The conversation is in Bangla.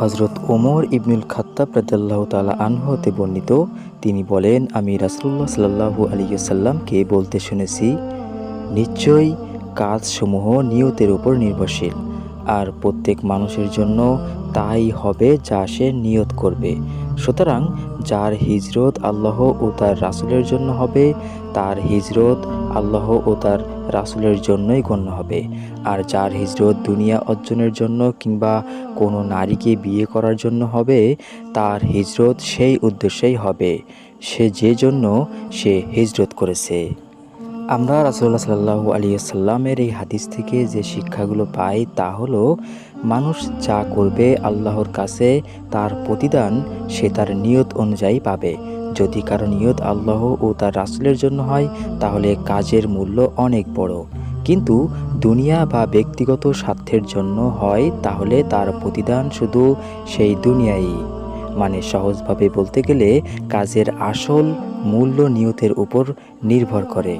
হজরত ওমর ইবনুল খাত্তা প্রদাল্লাহ তালা আনহতে হতে বর্ণিত, তিনি বলেন, আমি রাসুল্লাহ সাল্লাহু আলিয়াল্লামকে বলতে শুনেছি, নিশ্চয়ই কাজসমূহ নিয়তের উপর নির্ভরশীল। আর প্রত্যেক মানুষের জন্য তাই হবে যা সে নিয়ত করবে। সুতরাং যার হিজরত আল্লাহ ও তার রাসুলের জন্য হবে, তার হিজরত আল্লাহ ও তার রাসুলের জন্যই গণ্য হবে। আর যার হিজরত দুনিয়া অর্জনের জন্য কিংবা কোনো নারীকে বিয়ে করার জন্য হবে, তার হিজরত সেই উদ্দেশ্যেই হবে। সে যে জন্য সে হিজরত করেছে। আমরা রাসুল্লাহ সাল্লাহু আলিয়াল্লামের এই হাদিস থেকে যে শিক্ষাগুলো পাই তা হলো, মানুষ যা করবে আল্লাহর কাছে তার প্রতিদান সে তার নিয়ত অনুযায়ী পাবে। যদি কারও নিয়ত আল্লাহ ও তার রাসুলের জন্য হয়, তাহলে কাজের মূল্য অনেক বড়। কিন্তু দুনিয়া বা ব্যক্তিগত স্বার্থের জন্য হয়, তাহলে তার প্রতিদান শুধু সেই দুনিয়াই। মানে সহজভাবে বলতে গেলে, কাজের আসল মূল্য নিয়তের উপর নির্ভর করে।